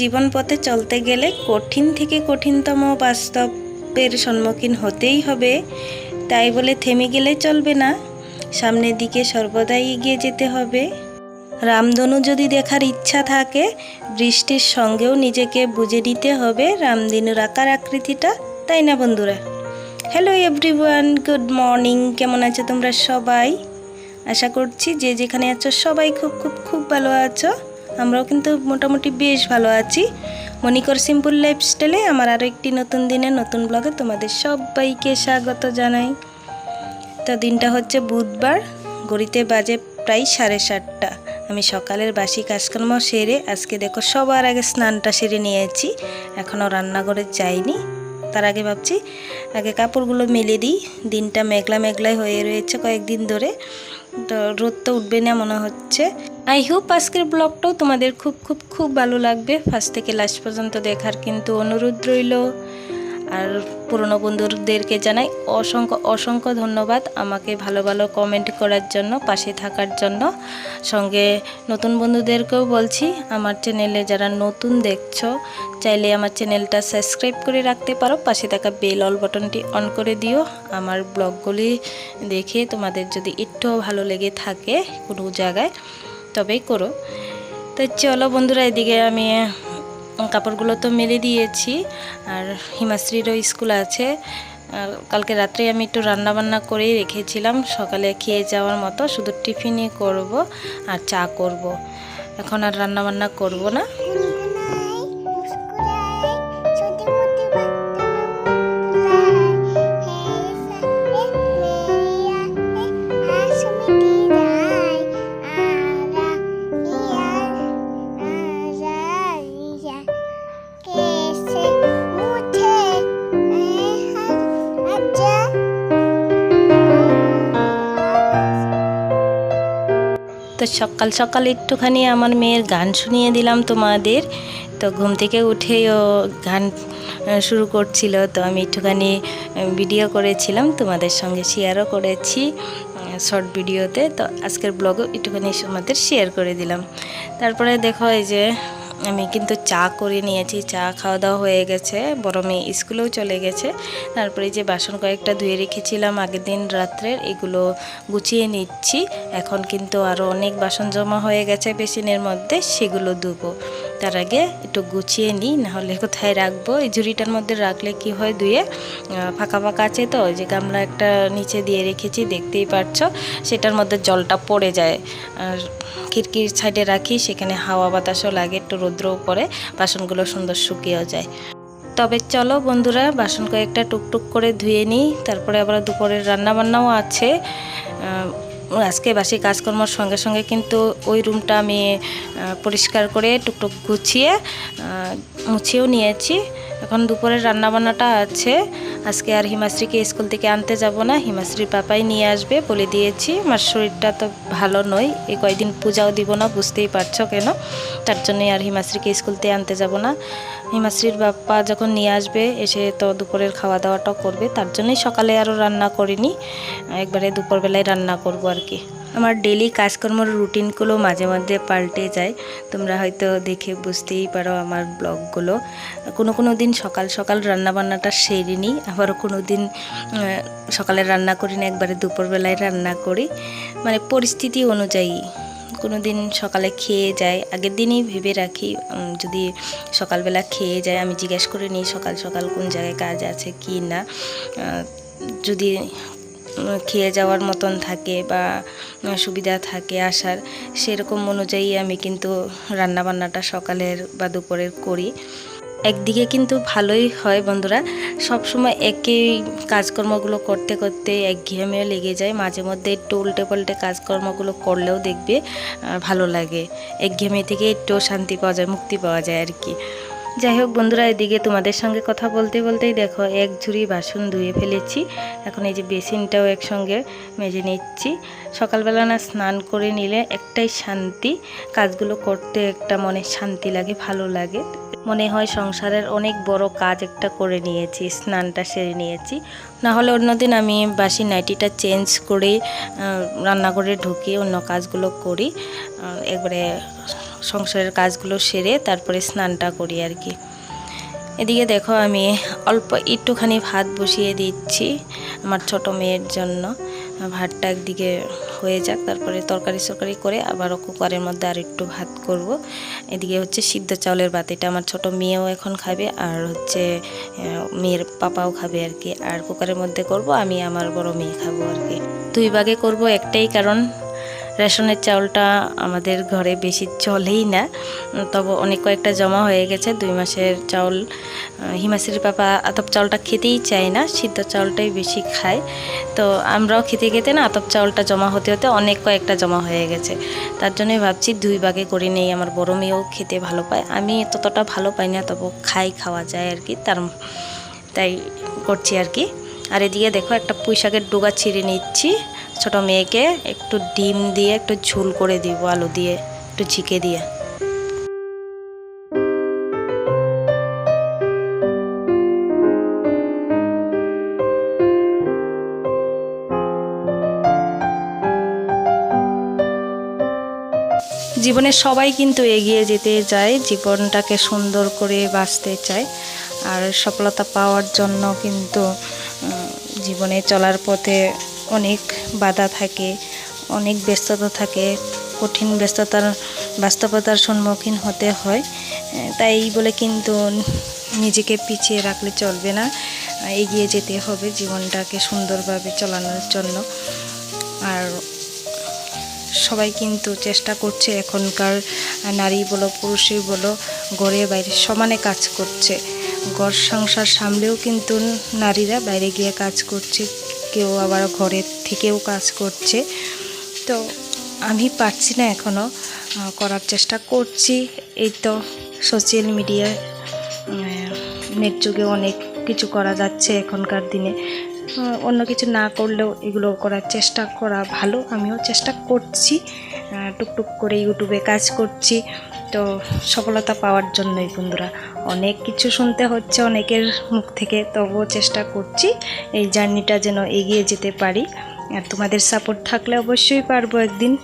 জীবন পথে চলতে গেলে কঠিন থেকে কঠিনতম বাস্তবের সম্মুখীন হতেই হবে। তাই বলে থেমে গেলে চলবে না। সামনের দিকে সর্বদাই এগিয়ে যেতে হবে। রামধনু যদি দেখার ইচ্ছা থাকে বৃষ্টির সঙ্গেও নিজেকে বুঝে নিতে হবে রামধনুর আকার আকৃতিটা। তাই না বন্ধুরা? হ্যালো এভরিওয়ান গুড মর্নিং কেমন আছো তোমরা সবাই? আশা করছি যে যেখানে আছো সবাই খুব খুব খুব ভালো আছো। আমরাও কিন্তু মোটামুটি বেশ ভালো আছি। মনিকর সিম্পল লাইফস্টাইলে আমার আরও একটি নতুন দিনে নতুন ব্লগে তোমাদের সবাইকে স্বাগত জানাই। তো দিনটা হচ্ছে বুধবার গড়িতে বাজে প্রায় সাড়ে সাতটা। আমি সকালের বাসি কাজকর্ম সেরে আজকে দেখো সবার আগে স্নানটা সেরে নিয়েছি। এখনও রান্নাঘরে যাইনি। তার আগে ভাবছি, আগে কাপড়গুলো মেলে দিই। দিনটা মেঘলা মেঘলাই হয়ে রয়েছে কয়েকদিন ধরে। রোদ তো উঠবে না মনে হচ্ছে। আই হোপ আজকের ব্লগটাও তোমাদের খুব খুব খুব ভালো লাগবে। ফার্স্ট থেকে লাস্ট পর্যন্ত দেখার কিন্তু অনুরোধ রইল। আর পুরনো বন্ধুদেরকে জানাই অসংখ্য অসংখ্য ধন্যবাদ আমাকে ভালো ভালো কমেন্ট করার জন্য, পাশে থাকার জন্য। সঙ্গে নতুন বন্ধুদেরকেও বলছি, আমার চ্যানেলে যারা নতুন দেখছ, চাইলে আমার চ্যানেলটা সাবস্ক্রাইব করে রাখতে পারো, পাশে থাকা বেল অল বটনটি অন করে দিও। আমার ব্লগগুলি দেখে তোমাদের যদি একটুও ভালো লেগে থাকে কোনো জায়গায়, তবেই করো। তো চলো বন্ধুরা, এদিকে আমি কাপড়গুলো তো মেলে দিয়েছি আর হিমাশ্রীরও স্কুল আছে। কালকে রাত্রে আমি একটু রান্নাবান্না করেই রেখেছিলাম। সকালে খেয়ে যাওয়ার মতো শুধু টিফিনই করব আর চা করব। এখন আর রান্নাবান্না করব না। সকাল সকাল একটুখানি আমার মেয়ের গান শুনিয়ে দিলাম তোমাদের। তো ঘুম থেকে উঠেই ও গান শুরু করছিল। তো আমি একটুখানি ভিডিও করেছিলাম, তোমাদের সঙ্গে শেয়ারও করেছি শর্ট ভিডিওতে তো। আজকের ব্লগও একটুখানি তোমাদের শেয়ার করে দিলাম। তারপরে দেখো এই যে আমি কিন্তু চা করে নিয়েছি, চা খাওয়া দাওয়া হয়ে গেছে বড় মেয়ে স্কুলেও চলে গেছে। তারপরে যে বাসন কয়েকটা ধুয়ে রেখেছিলাম আগের দিন রাত্রের, এগুলো গুছিয়ে নিচ্ছি। এখন কিন্তু আরও অনেক বাসন জমা হয়ে গেছে বেসিনের মধ্যে, সেগুলো ধুবো। তার আগে একটু গুছিয়ে নিই নাহলে কোথায় রাখব? এই ঝুড়িটার মধ্যে রাখলে কি হয় আহ, ফাঁকা ফাঁকা আছে তো যে গামলা একটা নিচে দিয়ে রেখেছি দেখতেই পারছ। সেটার মধ্যে জলটা পড়ে যায়। আর খিড়কির সাইডে রাখি সেখানে হাওয়া বাতাসও লাগে একটু রৌদ্রও পড়ে বাসনগুলো সুন্দর শুকিয়েও যায়। তবে চলো বন্ধুরা বাসন কয়েকটা টুকটুক করে ধুয়ে নিই তারপরে আবার দুপুরের রান্না বান্নাও আছে আজকে বাসি কাজকর্মর সঙ্গে সঙ্গে কিন্তু ওই রুমটা আমি পরিষ্কার করে টুকটুক গুছিয়ে মুছিয়েও নিয়েছি। এখন দুপুরের রান্নাবান্নাটা আছে। আজকে আর হিমাশ্রীকে স্কুল থেকে আনতে যাব না। হিমাশ্রীর পাপাই নিয়ে আসবে বলে দিয়েছি। আমার শরীরটা তো ভালো নয়। এই কয়দিন পূজাও দিব না, বুঝতেই পারছ কেন? তার জন্যই আর হিমাশ্রীকে স্কুল থেকে আনতে যাব না। হিমাশ্রীর বাপ্পা যখন নিয়ে আসবে, এসে তো দুপুরের খাওয়া দাওয়াটাও করবে। তার জন্যই সকালে আরও রান্না করিনি। একবারে দুপুরবেলায় রান্না করব আর কি। আমার ডেলি কাজকর্মর রুটিনগুলো মাঝে মধ্যে পাল্টে যায়। তোমরা হয়তো দেখে বুঝতেই পারো আমার ব্লগগুলো। কোনো কোনো দিন সকাল সকাল রান্না বান্নাটা সেরে নিই, আবারও কোনো দিন সকালে রান্না করি না, একবারে দুপুরবেলায় রান্না করি। মানে পরিস্থিতি অনুযায়ী কোনো দিন সকালে খেয়ে যায়, আগের দিনই ভেবে রাখি যদি সকালবেলা খেয়ে যায়, আমি জিজ্ঞেস করে নিই সকাল সকাল কোন জায়গায় কাজ আছে কি না। যদি খেয়ে যাওয়ার মতন থাকে বা সুবিধা থাকে আসার, সেরকম অনুযায়ী আমি কিন্তু রান্নাবান্নাটা সকালের বা দুপুরের করি। একদিকে কিন্তু ভালোই হয় বন্ধুরা সব সময় একই কাজকর্মগুলো করতে করতে একঘেয়েমিও লেগে যায়, মাঝে মধ্যে একটু উল্টে পাল্টে কাজকর্মগুলো করলেও দেখবে ভালো লাগে। একঘেয়েমি থেকে একটু শান্তি পাওয়া যায়, মুক্তি পাওয়া যায় আর কি। যাই হোক বন্ধুরা, এদিকে তোমাদের সঙ্গে কথা বলতে বলতেই দেখো, এক ঝুড়ি বাসন ধুয়ে ফেলেছি। এখন এই যে বেসিনটাও একসঙ্গে মেজে নিচ্ছি। সকালবেলা না স্নান করে নিলে একটাই শান্তি, কাজগুলো করতে একটা মনে শান্তি লাগে, ভালো লাগে। মনে হয় সংসারের অনেক বড় কাজ একটা করে নিয়েছি, স্নানটা সেরে নিয়েছি। না হলে অন্যদিন আমি বাসি নাইটিটা চেঞ্জ করে রান্নাঘরে ঢুকিয়ে অন্য কাজগুলো করি। একবারে সংসারের কাজগুলো সেরে তারপরে স্নানটা করি আর কি। এদিকে দেখো আমি অল্প একটুখানি ভাত বসিয়ে দিচ্ছি আমার ছোট মেয়ের জন্য। ভাতটা একদিকে হয়ে যাক, তারপরে তরকারি সরকারি করে আবারও কুকারের মধ্যে আর একটু ভাত করব। এদিকে হচ্ছে সিদ্ধ চাউলের ভাত এটা আমার ছোট মেয়েও এখন খাবে আর হচ্ছে মেয়ের পাপাও খাবে আর কি। আর কুকারের মধ্যে করব, আমি আমার বড় মেয়ে খাব আর কি। দুই ভাগে করব একটাই কারণ রেশনের চাউলটা আমাদের ঘরে বেশি চলেই না। তবে অনেক কয়েকটা জমা হয়ে গেছে। দুই মাসের চাউল হিমাশ্রীর পাপা আতপ চাউলটা খেতেই চায় না, সিদ্ধ চাউলটাই বেশি খায়। তো আমরাও খেতে খেতে না আতপ চাউলটা জমা হতে হতে অনেক কয়েকটা জমা হয়ে গেছে। তার জন্যই ভাবছি দুই ভাগে করে নেই, আমার বড় মেয়েও খেতে ভালো পায়। আমি ততটা ভালো পাই না, তবু খাই, খাওয়া যায় আর কি। তার, তাই করছি আর কি। আর এদিকে দেখো একটা পুঁই শাকের ডোগা ছিঁড়ে নিচ্ছি। ছোট মেয়েকে একটু ডিম দিয়ে, একটু ঝুল করে দিব আলু দিয়ে, একটু ঝিকে দিয়ে। জীবনে সবাই কিন্তু এগিয়ে যেতে চায়, জীবনটাকে সুন্দর করে বাঁচতে চায়। আর সফলতা পাওয়ার জন্য কিন্তু জীবনে চলার পথে অনেক বাধা থাকে, অনেক ব্যস্ততা থাকে, কঠিন ব্যস্ততার বাস্তবতার সম্মুখীন হতে হয় তাই বলে কিন্তু নিজেকে পিছিয়ে রাখলে চলবে না এগিয়ে যেতে হবে জীবনটাকে সুন্দরভাবে চালানোর জন্য। আর সবাই কিন্তু চেষ্টা করছে এখনকার নারী বলো, পুরুষই বলো, ঘরে বাইরে সমানে কাজ করছে। ঘর সংসার সামলেও কিন্তু নারীরা বাইরে গিয়ে কাজ করছে। কেউ আবার ঘরের থেকেও কাজ করছে। তো আমি পারছি না এখনও করার চেষ্টা করছি। এই তো সোশ্যাল মিডিয়ায় নেট যুগে অনেক কিছু করা যাচ্ছে এখনকার দিনে। অন্য কিছু না করলেও এগুলো করার চেষ্টা করা ভালো, আমিও চেষ্টা করছি। টুকটুক করে ইউটিউবে কাজ করছি। তো সফলতা পাওয়ার জন্যই বন্ধুরা। অনেক কিছু শুনতে হচ্ছে অনেকের মুখ থেকে, তবুও চেষ্টা করছি এই জার্নিটা যেন এগিয়ে যেতে পারি। আর তোমাদের সাপোর্ট থাকলে অবশ্যই পারব একদিন।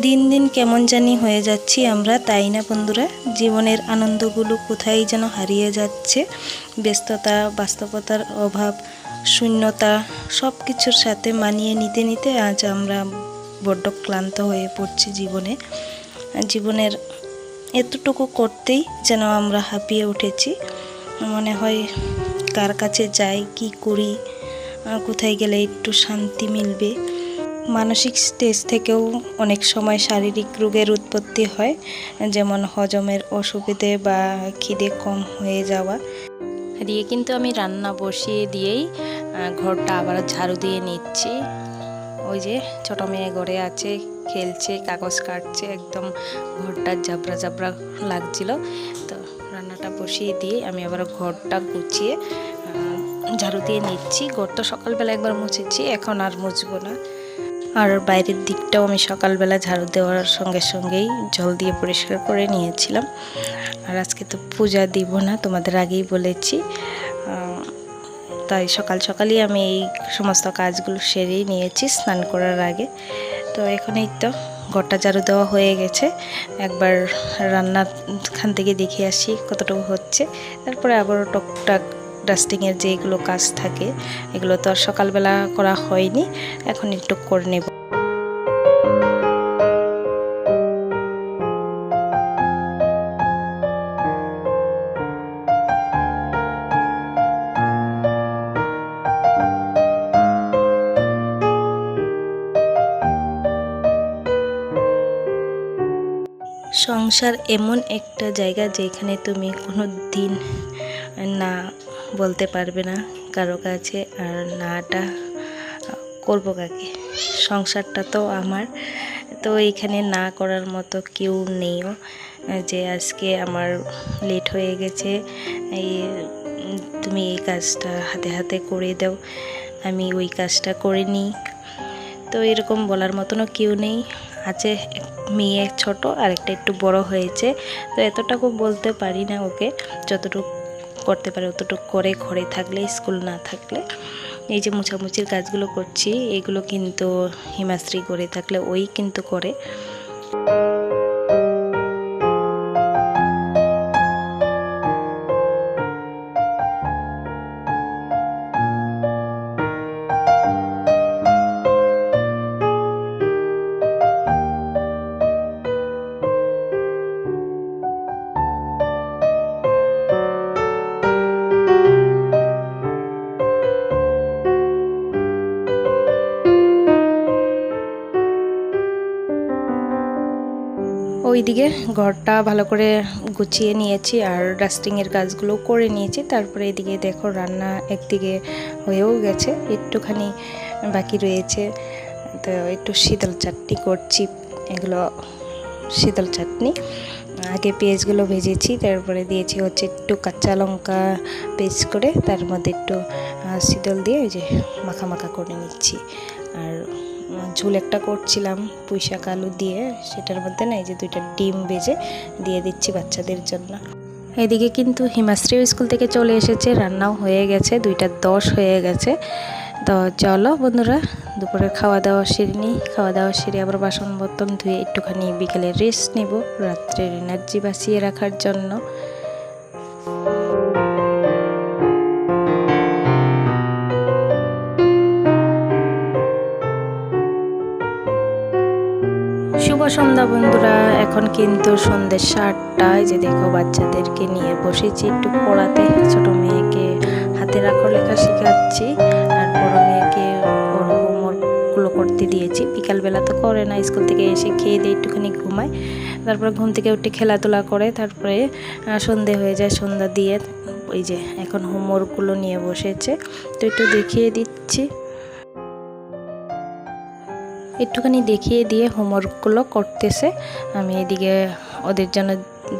দিন দিন কেমন জানি হয়ে যাচ্ছি আমরা, তাই না বন্ধুরা? জীবনের আনন্দগুলো কোথায় যেন হারিয়ে যাচ্ছে? ব্যস্ততা, বাস্তবতার অভাব, শূন্যতা সব কিছুর সাথে মানিয়ে নিতে নিতে আজ আমরা বড্ড ক্লান্ত হয়ে পড়ছি জীবনে। জীবনের এতটুকু করতেই যেন আমরা হাঁপিয়ে উঠেছি। মনে হয় কার কাছে যাই, কি করি কোথায় গেলে একটু শান্তি মিলবে। মানসিক স্টেজ থেকেও অনেক সময় শারীরিক রোগের উৎপত্তি হয়, যেমন হজমের অসুবিধে বা খিদে কম হয়ে যাওয়া। দিয়ে কিন্তু আমি রান্না বসিয়ে দিয়েই ঘরটা আবার ঝাড়ু দিয়ে নিচ্ছি। ওই যে ছোট মেয়ে ঘরে আছে খেলছে, কাগজ কাটছে, একদম ঘরটা জাবরা জাবরা লাগছিল। তো রান্নাটা বসিয়ে দিয়ে আমি আবার ঘরটা গুছিয়ে ঝাড়ু দিয়ে নিচ্ছি। ঘর তো সকালবেলা একবার মুছেছি, এখন আর মুছবো না। আর বাইরের দিকটাও আমি সকালবেলা ঝাড়ু দেওয়ার সঙ্গে সঙ্গেই জল দিয়ে পরিষ্কার করে নিয়েছিলাম। আর আজকে তো পূজা দিব না, তোমাদের আগেই বলেছি। তাই সকাল সকালই আমি এই সমস্ত কাজগুলো সেরেই নিয়েছি স্নান করার আগে। তো এখানেই তো ঘরটা ঝাড়ু দেওয়া হয়ে গেছে। একবার রান্নার খান থেকে দেখে আসি কতটুকু হচ্ছে। তারপরে আবারও টকটাক ডাস্টিংয়ের যেগুলো কাজ থাকে, এগুলো তো আর সকালবেলা করা হয়নি। এখন একটু করে নেব। সংসার এমন একটা জায়গা যেখানে তুমি কোনো দিন না বলতে পারবে না কারও কাছে আর নাটা করব কাকে? সংসারটা তো আমার। তো এখানে না করার মতো কেউ নেইও। যে আজকে আমার লেট হয়ে গেছে, এই তুমি এই কাজটা হাতে হাতে করে দাও। আমি ওই কাজটা করে নিই। তো এরকম বলার মতনও কেউ নেই। আছে এক মেয়ে ছোট আর একটা একটু বড় হয়েছে। তো এতটুকু বলতে পারি না ওকে, যতটুকু করতে পারে অতটুকু করে ঘরে থাকলে, স্কুল না থাকলে। এই যে মুছামুছির কাজগুলো করছি, এগুলো কিন্তু হিমাশ্রী করে থাকলে ওই কিন্তু করে। ওইদিকে ঘরটা ভালো করে গুছিয়ে নিয়েছি আর ডাস্টিংয়ের কাজগুলো করে নিয়েছি। তারপরে এদিকে দেখো রান্না একদিকে হয়েও গেছে, একটুখানি বাকি রয়েছে। তো একটু শীতল চাটনি করছি, এগুলো শীতল চাটনি। আগে পেঁয়াজগুলো ভেজেছি, তারপরে দিয়েছি হচ্ছে একটু কাঁচা লঙ্কা পেস্ট করে, তার মধ্যে একটু শীতল দিয়ে ওই যে মাখা মাখা করে নিচ্ছি। আর ঝোল একটা করছিলাম পুঁইশাক আলু দিয়ে। সেটার মধ্যে না এই যে দুইটা ডিম বেজে দিয়ে দিচ্ছি বাচ্চাদের জন্য। এদিকে কিন্তু হিমাশ্রী স্কুল থেকে চলে এসেছে, রান্নাও হয়ে গেছে, দুইটা দশ হয়ে গেছে। তো চলো বন্ধুরা, দুপুরের খাওয়া দাওয়া সেরে নিই। খাওয়া দাওয়া সেরে আবার বাসন বর্তন ধুয়ে একটুখানি বিকেলে রেস্ট নেব, রাত্রের এনার্জি বাঁচিয়ে রাখার জন্য। সন্ধ্যা বন্ধুরা, এখন কিন্তু সন্ধ্যে সাতটায় যে দেখো বাচ্চাদেরকে নিয়ে বসেছি একটু পড়াতে। ছোট মেয়েকে হাতের আঁকর লেখা শেখাচ্ছি, আর বড় মেয়েকে ওর হোমওয়ার্কগুলো করতে দিয়েছি। বিকালবেলা তো করে না, স্কুল থেকে এসে খেয়ে দিয়ে একটুখানি ঘুমায় তারপরে ঘুম থেকে উঠে খেলাধুলা করে, তারপরে সন্ধে হয়ে যায় সন্ধ্যা দিয়ে। ওই যে এখন হোমওয়ার্কগুলো নিয়ে বসেছে, তো একটু দেখিয়ে দিচ্ছি। একটুখানি দেখিয়ে দিয়ে হোমওয়ার্কগুলো করতেছে। আমি এদিকে ওদের জন্য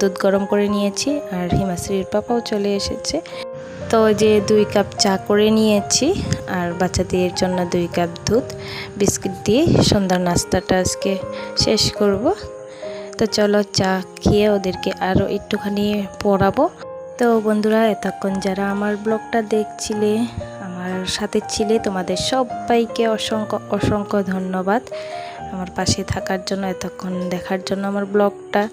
দুধ গরম করে নিয়েছি আর হিমাশ্রীর পাপাও চলে এসেছে। তো যে দুই কাপ চা করে নিয়েছি আর বাচ্চাদের জন্য দুই কাপ দুধ, বিস্কিট দিয়ে সন্ধ্যার নাস্তাটা আজকে শেষ করব। তো চলো চা খেয়ে ওদেরকে আরও একটুখানি পড়াবো। তো বন্ধুরা, এতক্ষণ যারা আমার ব্লগটা দেখছিলে সাথে ছিলে তোমাদের সবাইকে অসংখ্য অসংখ্য ধন্যবাদ আমার পাশে থাকার জন্য, এতক্ষণ দেখার জন্য আমার ব্লগটা।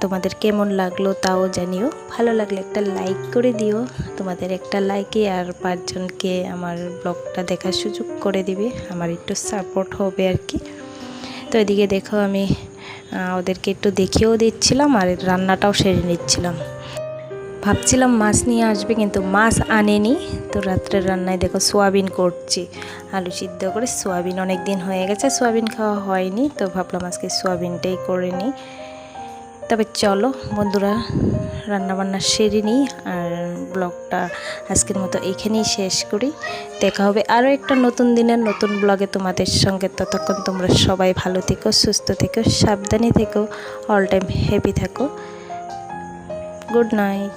তোমাদের কেমন লাগল তাও জানিও। ভালো লাগলে একটা লাইক করে দিও। তোমাদের একটা লাইকে আর পাঁচজনকে আমার ব্লগটা দেখার সুযোগ করে দিবে। আমার একটু সাপোর্ট হবে আর কি। তো এদিকে দেখো আমি ওদেরকে একটু দেখিয়েও দিচ্ছিলাম আর রান্নাটাও সেরে নিচ্ছিলাম। ভাবছিলাম মাছ নিয়ে আসবে, কিন্তু মাছ আনেনি। তো রাত্রের রান্নায় দেখো সোয়াবিন করছি, আলু সিদ্ধ করে। সোয়াবিন অনেক দিন হয়ে গেছে, সোয়াবিন খাওয়া হয়নি, তো ভাবলাম আজকে সোয়াবিনটাই করে নিই। তবে চলো বন্ধুরা, রান্নাবান্না সেরে নিই, আর ব্লগটা আজকের মতো এখানেই শেষ করি। দেখা হবে আরও একটা নতুন দিনের নতুন ব্লগে তোমাদের সঙ্গে। ততক্ষণ তোমরা সবাই ভালো থেকো, সুস্থ থেকো, সাবধানে থেকো অল টাইম হ্যাপি থাকো। Good night